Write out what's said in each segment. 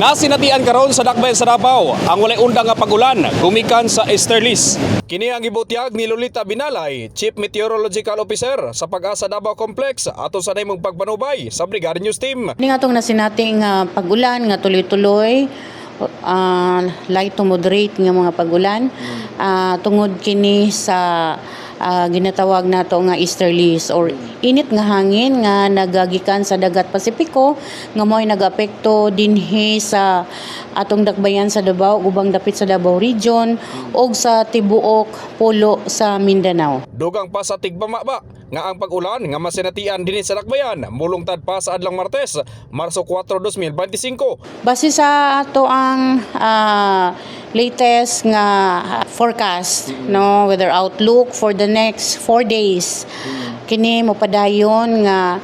Nasinatian karon sa Dakbayan sa Davao ang walay undang nga pagulan gumikan sa Esterlis. Kini ang gibutyag ni Lolita Binalay, Chief Meteorological Officer sa Pag-asa Davao Complex ato sa naimong pagpanubay sa Brigada News Team. Ini nga itong nasinating nga pagulan nga tuloy-tuloy ah, light to moderate nga mga pagulan Ah, tungod kini sa ah, ginatawag nato nga easterlies or init nga hangin nga nagagikan sa dagat Pasipiko nga mo'y nagapekto dinhi sa atong dakbayan sa Davao ubang dapit sa Davao region ug sa tibuok pulo sa Mindanao. Dugang pa sa tigpama ba nga ang pag-ulan nga masinatian dinhi sa Dakbayan mulungtad pa sa adlang Martes, Marso 4, 2025. Base sa ato ang ah, latest nga forecast no weather outlook for the next four days. Kini mo padayon nga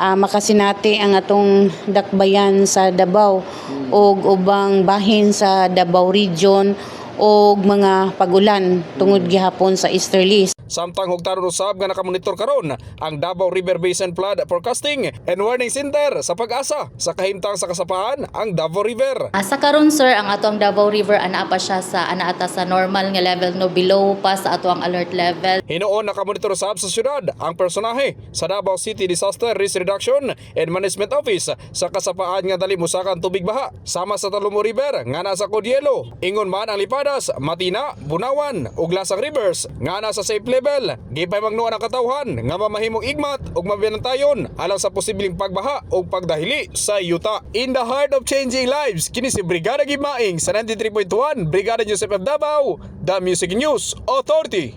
ah, makasinati ang atong dakbayan sa Davao ug ubang bahin sa Davao region ug mga pagulan tungod gihapon sa easterlies Samtang hugtaron usab nga nakamonitor karon ang Davao River Basin Flood Forecasting and Warning Center sa pag-asa sa kahimtang sa kasapahan ang Davao River. Asa karon sir ang ato ang Davao River ana pa siya sa ana ata sa normal nga level no below pa sa ato ang alert level. Hinoon nakamonitor usab sa syudad ang personahe sa Davao City Disaster Risk Reduction and Management Office sa kasapaan nga dali musakan tubig baha sama sa Talumo River nga nasa Codielo. Ingon man ang Lipadas, Matina, Bunawan ug Lasang Rivers nga nasa safe level. Gipay magnuan ang katawhan nga mamahimong igmat ug mabiyantayon alang sa posibleng pagbaha ug pagdahili sa yuta. In the heart of changing lives, kini si Brigada Gimaing sa 93.1 Brigada News FM Davao, The Music News Authority.